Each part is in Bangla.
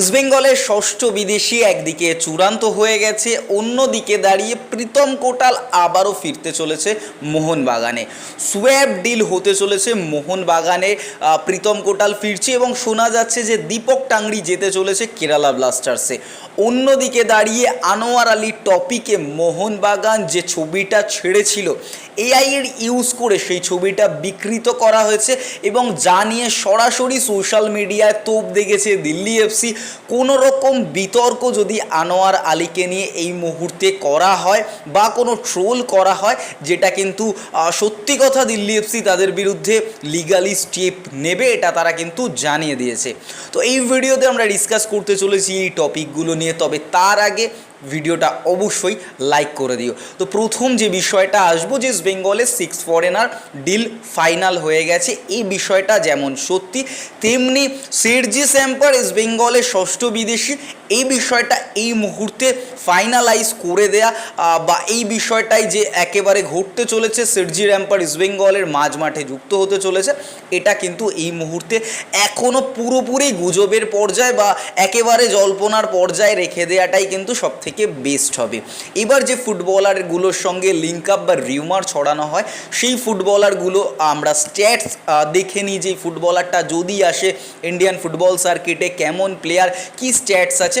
ইস্টবেঙ্গলের ষষ্ঠ বিদেশি একদিকে চূড়ান্ত হয়ে গেছে, অন্যদিকে দাঁড়িয়ে প্রীতম কোটাল আবারও ফিরতে চলেছে মোহনবাগানে। সোয়াব ডিল হতে চলেছে মোহনবাগানে বাগানে প্রীতম কোটাল ফিরছে এবং শোনা যাচ্ছে যে দীপক টাংরি যেতে চলেছে কেরালা ব্লাস্টার্সে। অন্যদিকে দাঁড়িয়ে আনোয়ার আলী টপিকে মোহনবাগান যে ছবিটা ছেড়েছিল এআই এর ইউজ করে সেই ছবিটা বিকৃত করা হয়েছে এবং যা নিয়ে সরাসরি সোশ্যাল মিডিয়ায় তোপ দেখেছে দিল্লি এফসি কোনো রকম বিতর্ক যদি আনোয়ার আলীকে নিয়ে এই মুহূর্তে করা হয় বা কোনো ট্রোল করা হয়, যেটা কিন্তু সত্যি কথা দিল্লি এফসি তাদের বিরুদ্ধে লিগালি স্টেপ নেবে, এটা তারা কিন্তু জানিয়ে দিয়েছে। তো এই ভিডিওতে আমরা ডিসকাস করতে চলেছি এই টপিকগুলো নিয়ে। তবে তার আগে ভিডিওটা অবশ্যই লাইক করে দিও। তো প্রথম যে বিষয়টা আসব, যে বেঙ্গলের সিক্স ফরেনার ডিল ফাইনাল হয়ে গেছে, এই বিষয়টা যেমন সত্যি, তেমনি সেরজি স্যাম্পার ইস্ট বেঙ্গলের ষষ্ঠ বিদেশি এই বিষয়টা এই মুহূর্তে ফাইনালাইজ করে দেয়া বা এই বিষয়টাই যে একেবারে ঘটতে চলেছে সেরজি র্যাম্পার ইস্ট বেঙ্গলের মাঝ মাঠে যুক্ত হতে চলেছে, এটা কিন্তু এই মুহূর্তে এখনও পুরোপুরি গুজবের পর্যায়ে বা একেবারে জল্পনার পর্যায়ে রেখে দেওয়াটাই কিন্তু সব থেকে বেস্ট হবে। এবার যে ফুটবলারগুলোর সঙ্গে লিঙ্ক আপ বা রিউমার ছড়ানো হয়, সেই ফুটবলারগুলো আমরা স্ট্যাটস দেখে নিই যে ফুটবলারটা যদি আসে ইন্ডিয়ান ফুটবল সার্কিটে কেমন প্লেয়ার কি স্ট্যাটস আছে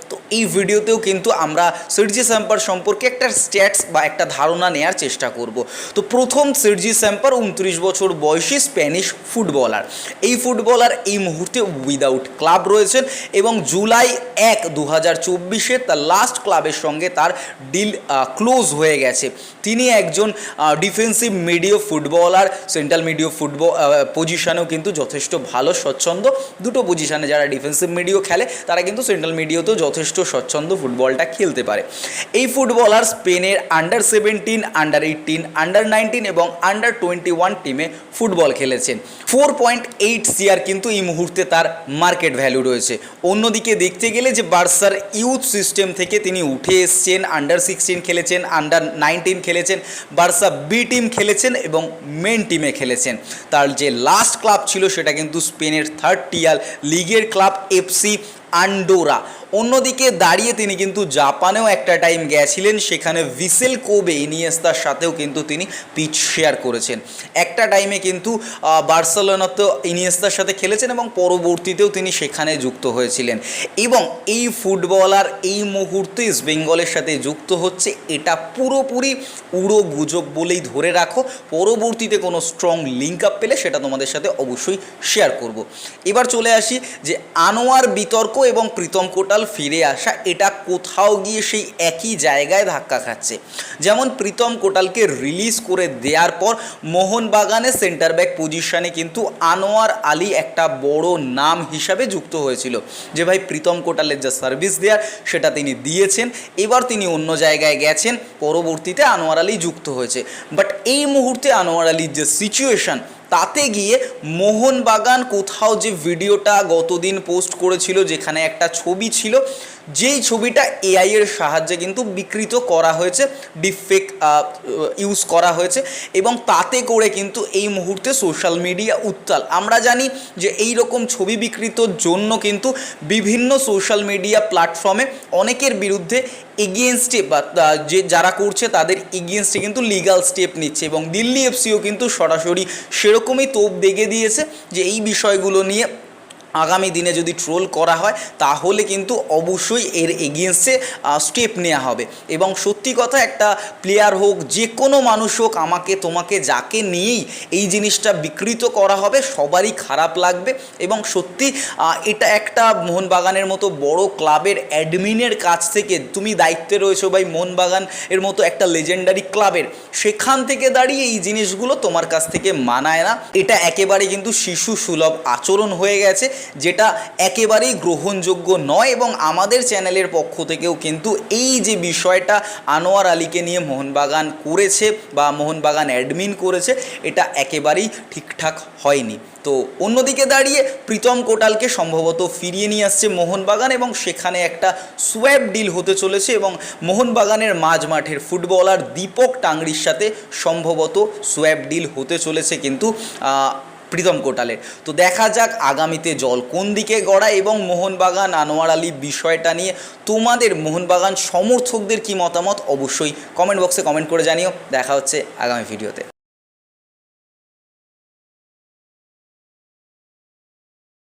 তো এই ভিডিওতেও কিন্তু আমরা সিরজি স্যাম্পার সম্পর্কে একটা স্ট্যাটস বা একটা ধারণা নেওয়ার চেষ্টা করব। তো প্রথম সিরজি স্যাম্পার উনত্রিশ বছর বয়সী স্প্যানিশ ফুটবলার। এই ফুটবলার এই মুহূর্তে উইদাউট ক্লাব রয়েছেন এবং জুলাই এক দু হাজার চব্বিশে তার লাস্ট ক্লাবের সঙ্গে তার ডিল ক্লোজ হয়ে গেছে। তিনি একজন ডিফেন্সিভ মিডিও ফুটবলার সেন্ট্রাল মিডিও ফুটবল পজিশনেও কিন্তু যথেষ্ট ভালো, স্বচ্ছন্দ। দুটো পজিশনে যারা ডিফেন্সিভ মিডিও খেলে, তারা কিন্তু সেন্ট্রাল মিডিওতেও যথেষ্ট স্বচ্ছন্দ ফুটবলটা খেলতে পারে। এই ফুটবলার স্পেনের under seventeen under eighteen under nineteen এবং আন্ডার টোয়েন্টি ওয়ান টিমে ফুটবল খেলেছেন। ফোর পয়েন্ট এইট সিআর কিন্তু এই মুহূর্তে তার মার্কেট ভ্যালু রয়েছে। অন্যদিকে দেখতে গেলে যে বার্সার ইউথ সিস্টেম থেকে তিনি উঠে এসছেন আন্ডার সিক্সটিন খেলেছেন আন্ডার নাইনটিন খেলেছেন, বার্সা বি টিম খেলেছেন এবং মেন টিমে খেলেছেন। তার যে লাস্ট ক্লাব ছিল সেটা কিন্তু স্পেনের থার্ড টিয়ার লিগের ক্লাব এফসি আন্ডোরা। অন্যদিকে দাঁড়িয়ে তিনি কিন্তু জাপানেও একটা টাইম গেছিলেন, সেখানে ভিসেল কোবে ইনিয়েস্তার সাথেও কিন্তু তিনি পিচ শেয়ার করেছেন। একটা টাইমে কিন্তু বার্সেলোনাতেও ইনিয়েস্তার সাথে খেলেছেন এবং পরবর্তীতেও তিনি সেখানে যুক্ত হয়েছিলেন। এবং এই ফুটবলার এই মুহূর্তে ইস্ট বেঙ্গলের সাথে যুক্ত হচ্ছে, এটা পুরোপুরি উড়ো গুজব বলেই ধরে রাখো। পরবর্তীতে কোনো স্ট্রং লিঙ্ক আপ পেলে সেটা তোমাদের সাথে অবশ্যই শেয়ার করব। এবার চলে আসি যে আনোয়ার বিতর্ক এবং প্রীতম কোটাল ফিরে আসা, এটা কোথাও গিয়ে সেই একই জায়গায় ধাক্কা খাচ্ছে। যেমন প্রীতম কোটালকে রিলিজ করে দেওয়ার পর মোহনবাগানে সেন্টার ব্যাক পজিশনে কিন্তু আনোয়ার আলী একটা বড় নাম হিসাবে যুক্ত হয়েছিল। যে ভাই প্রীতম কোটালের যা সার্ভিস দেওয়ার সেটা তিনি দিয়েছেন। এবার তিনি অন্য জায়গায় গেছেন, পরবর্তীতে আনোয়ার আলী যুক্ত হয়েছে। বাট এই মুহূর্তে আনোয়ার আলীর যে সিচুয়েশন তাতে গিয়ে মোহনবাগান কোথাও যে ভিডিওটা গতদিন পোস্ট করেছিল যেখানে একটা ছবি ছিল যেই ছবিটা এআই এর সাহায্যে কিন্তু বিকৃত করা হয়েছে ডিফেক ইউজ করা হয়েছে এবং তাতে করে কিন্তু এই মুহূর্তে সোশ্যাল মিডিয়া উত্তাল। আমরা জানি যে এই রকম ছবি বিকৃতর জন্য কিন্তু বিভিন্ন সোশ্যাল মিডিয়া প্ল্যাটফর্মে অনেকের বিরুদ্ধে এগেনস্টে বা যে যারা করছে তাদের এগেনস্টে কিন্তু লিগাল স্টেপ নিচ্ছে এবং দিল্লি এফসিও কিন্তু সরাসরি সেরকমই তোপ দেখে দিয়েছে যে এই বিষয়গুলো নিয়ে আগামী দিনে যদি ট্রোল করা হয়, তাহলে কিন্তু অবশ্যই এর এগেনস্টে স্টেপ নেওয়া হবে। এবং সত্যি কথা একটা প্লেয়ার হোক, যে কোনো মানুষ হোক, আমাকে, তোমাকে যাকে নিয়েই এই জিনিসটা বিকৃত করা হবে, সবারই খারাপ লাগবে। এবং সত্যি এটা একটা মোহনবাগানের মতো বড় ক্লাবের অ্যাডমিনের কাছ থেকে, তুমি দায়িত্বে রয়েছো ভাই মোহনবাগান এর মতো একটা লেজেন্ডারি ক্লাবের, সেখান থেকে দাঁড়িয়ে এই জিনিসগুলো তোমার কাছ থেকে মানায় না। এটা একেবারে কিন্তু শিশু সুলভ আচরণ হয়ে গেছে। যেটা একেবারেই গ্রহণযোগ্য নয় এবং আমাদের চ্যানেলের পক্ষ থেকেও কিন্তু এই যে বিষয়টা আনোয়ার আলীকে নিয়ে মোহনবাগান করেছে বা মোহনবাগান অ্যাডমিন করেছে, এটা একেবারেই ঠিকঠাক হয়নি। তো অন্যদিকে দাঁড়িয়ে প্রীতম কোটালকে সম্ভবত ফিরিয়ে নিয়ে আসছে মোহনবাগান এবং সেখানে একটা সোয়াব ডিল হতে চলেছে এবং মোহনবাগানের মাঝ মাঠের ফুটবলার দীপক টাংরির সাথে সম্ভবত সোয়াব ডিল হতে চলেছে কিন্তু প্রীতম কোটালের তো দেখা যাক আগামীতে জল কোন দিকে গড়ায় এবং মোহনবাগান, আনোয়ার আলী বিষয়টা নিয়ে তোমাদের মোহনবাগান সমর্থকদের কি মতামত অবশ্যই কমেন্ট বক্সে কমেন্ট করে জানিও। দেখা হচ্ছে আগামী ভিডিওতে